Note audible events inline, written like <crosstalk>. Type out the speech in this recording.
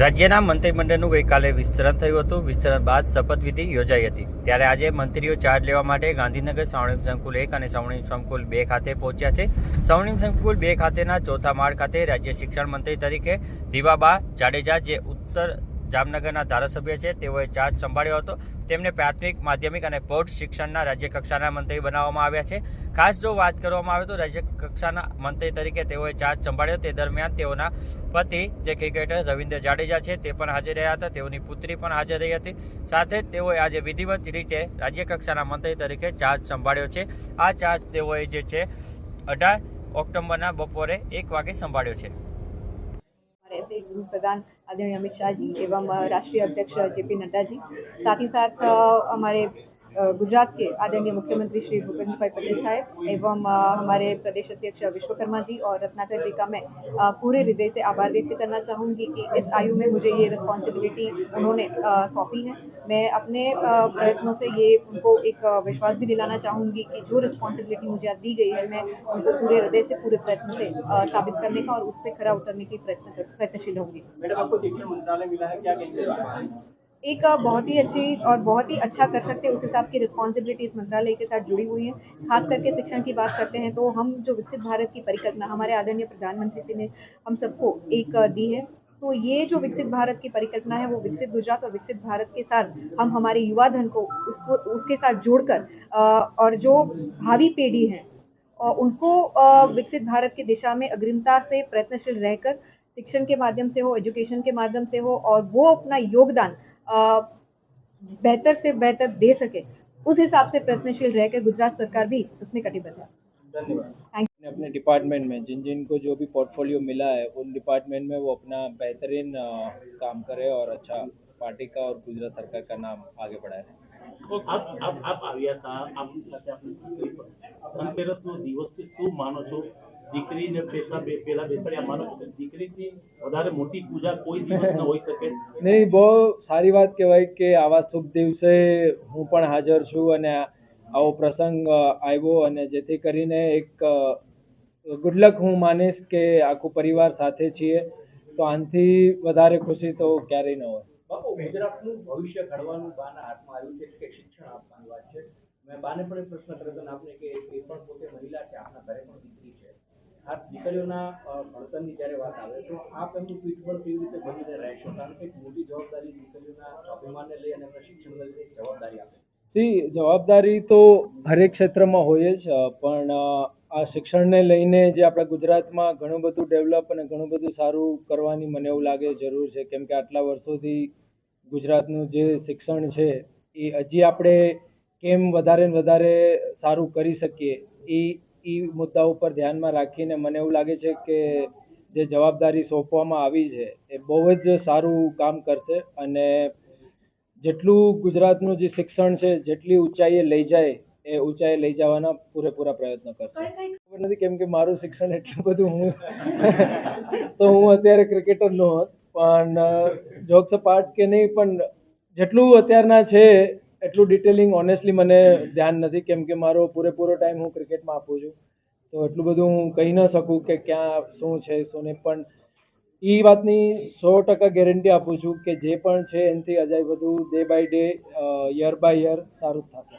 રાજ્યના મંત્રીમંડળનું ગઈકાલે વિસ્તરણ થયું હતું. વિસ્તરણ બાદ શપથવિધિ યોજાઈ હતી. ત્યારે આજે મંત્રીઓ ચાર્જ લેવા માટે ગાંધીનગર સ્વર્ણિમ સંકુલ એક અને સ્વર્ણિમ સંકુલ બે ખાતે પહોંચ્યા છે. સ્વર્ણિમ સંકુલ બે ખાતેના ચોથા માળ ખાતે રાજ્ય શિક્ષણ મંત્રી તરીકે દીવાબા જાડેજા, જે ઉત્તર જામનગરના ધારાસભ્ય છે. તેઓએ ચાર્જ સંભાળ્યો હતો. તેમને પ્રાથમિક, માધ્યમિક અને પ્રૌઢ શિક્ષણના રાજ્ય કક્ષાના મંત્રી બનાવવામાં આવ્યા છે. ખાસ જો વાત કરવામાં આવે તો રાજ્ય કક્ષાના મંત્રી તરીકે તેઓએ ચાર્જ સંભાળ્યો. તે દરમિયાન તેઓના પતિ, જે ક્રિકેટર રવિન્દ્ર જાડેજા છે, તે પણ હાજર રહ્યા હતા. તેઓની પુત્રી પણ હાજર રહી હતી. સાથે જ તેઓએ આજે વિધિવત રીતે રાજ્ય કક્ષાના મંત્રી તરીકે ચાર્જ સંભાળ્યો છે. આ ચાર્જ તેઓએ જે છે, અઢાર ઓક્ટોબરના બપોરે એક વાગે સંભાળ્યો છે. છે પ્રધાન આદરણીય અમિત શાહજી એવા રાષ્ટ્રીય અધ્યક્ષ જેપી નડ્ડાજી. સાથે સાથ અમારે गुजरात के आदरणीय मुख्यमंत्री श्री भूपेंद्र पटेल साहब एवं हमारे प्रदेश अध्यक्ष विश्वकर्मा जी और रत्नाकर जी का मैं पूरे हृदय से आभार व्यक्त करना चाहूँगी कि इस आयु में मुझे ये रिस्पॉन्सिबिलिटी उन्होंने सौंपी है। मैं अपने प्रयत्नों से ये उनको एक विश्वास भी दिलाना चाहूँगी कि जो रिस्पॉन्सिबिलिटी मुझे आज दी गई है, मैं उनको पूरे हृदय से, पूरे प्रयत्न से साबित करने का और उस पर खरा उतरने की प्रयत्न प्रयत्नशील होंगी मैडम, आपको मंत्रालय मिला है, क्या कहेंगे एक बहुत ही अच्छी और बहुत ही अच्छा कर सकते हैं, उस हिसाब की रिस्पॉन्सिबिलिटी इस मंत्रालय के साथ जुड़ी हुई है। खास करके शिक्षण की बात करते हैं तो हम जो विकसित भारत की परिकल्पना, हमारे आदरणीय प्रधानमंत्री जी ने हम सबको एक दी है तो ये जो विकसित भारत की परिकल्पना है, वो विकसित गुजरात और विकसित भारत के साथ हम, हमारे युवा धन को उसको उसके साथ जोड़कर और जो भावी पीढ़ी है उनको विकसित भारत की दिशा में अग्रिमता से प्रयत्नशील रहकर, शिक्षण के माध्यम से हो एजुकेशन के माध्यम से हो, और वो अपना योगदान बेहतर से बेहतर दे सके उस हिसाब से प्रयत्नशील रहकर गुजरात सरकार भी उसमें कटिबद्ध है धन्यवाद थैंक अपने अपने डिपार्टमेंट में जिन जिन को जो भी पोर्टफोलियो मिला है उन डिपार्टमेंट में वो अपना बेहतरीन अ, काम करे और अच्छा पार्टी का और गुजरात सरकार का नाम आगे बढ़ाए આપ આપ આપ આવ્યા હતા આપની સાથે આપણે દીકરી પણ ધનતેરસનો દિવસ છે શું માનો છો દીકરીને પેલા બે પેલા બેસાડ્યા માનો દીકરીની વધારે મોટી પૂજા કોઈ દિવસ ન હોઈ શકે. નહીં બહુ સારી વાત કહેવાય કે આવા શુભ દિવસે હું પણ હાજર છું અને આવો પ્રસંગ આવ્યો અને જેથી કરીને એક ગુડલક હું માનીશ કે આખું પરિવાર સાથે છીએ. તો આનાથી વધારે ખુશી તો ક્યારેય ન હોય. બાપુ ગુજરાતનું ભવિષ્ય ઘડવાનું બાના હાથમાં આવ્યું છે. કે શિક્ષણ આપવાની વાત છે? મેં બાને પણ પ્રશ્ન કર્યો હતો આપને કે એ પણ પોતે મહિલા છે આપના ખાસ દીકરીઓના ભણતરની જ્યારે વાત આવે તો આપ એમનું પીઠબળ કેવી રીતે બનીને રહેશો? કારણ કે મોટી જવાબદારી દીકરીઓના સ્વાભિમાનને લઈ અને એમના શિક્ષણને લઈને જવાબદારી આપે. જવાબદારી તો હરેક ક્ષેત્રમાં હોય જ પણ આ શિક્ષણને લઈને જે આપણા ગુજરાતમાં ઘણું બધું ડેવલપ અને ઘણું બધું સારું કરવાની મને એવું લાગે જરૂર છે. કેમ કે આટલા વર્ષોથી ગુજરાતનું જે શિક્ષણ છે, એ હજી આપણે કેમ વધારે ને વધારે સારું કરી શકીએ, એ એ મુદ્દા ઉપર ધ્યાનમાં રાખીને મને એવું લાગે છે કે જે જવાબદારી સોંપવામાં આવી છે એ બહુ જ સારું કામ કરશે અને જેટલું ગુજરાતનું જે શિક્ષણ છે જેટલી ઊંચાઈએ લઈ જાય એ ઊંચાઈએ લઈ જવાના પૂરેપૂરા પ્રયત્ન કરશે. ખબર નથી કેમ કે મારું શિક્ષણ એટલું બધું હું <laughs> તો હું અત્યારે ક્રિકેટર ન હોત પણ જોક્સ પાર્ટ કે નહીં પણ જેટલું અત્યારના છે એટલું ડિટેલિંગ ઓનેસ્ટલી મને ધ્યાન નથી, કેમ કે મારો પૂરેપૂરો ટાઈમ હું ક્રિકેટમાં આપું છું. તો એટલું બધું હું કહી ન શકું કે ક્યાં, શું છે, શું નહીં, પણ એ વાતની સો ટકા ગેરંટી આપું છું કે જે પણ છે એનાથી અજાય બધું day by day year by year સારું જ થશે.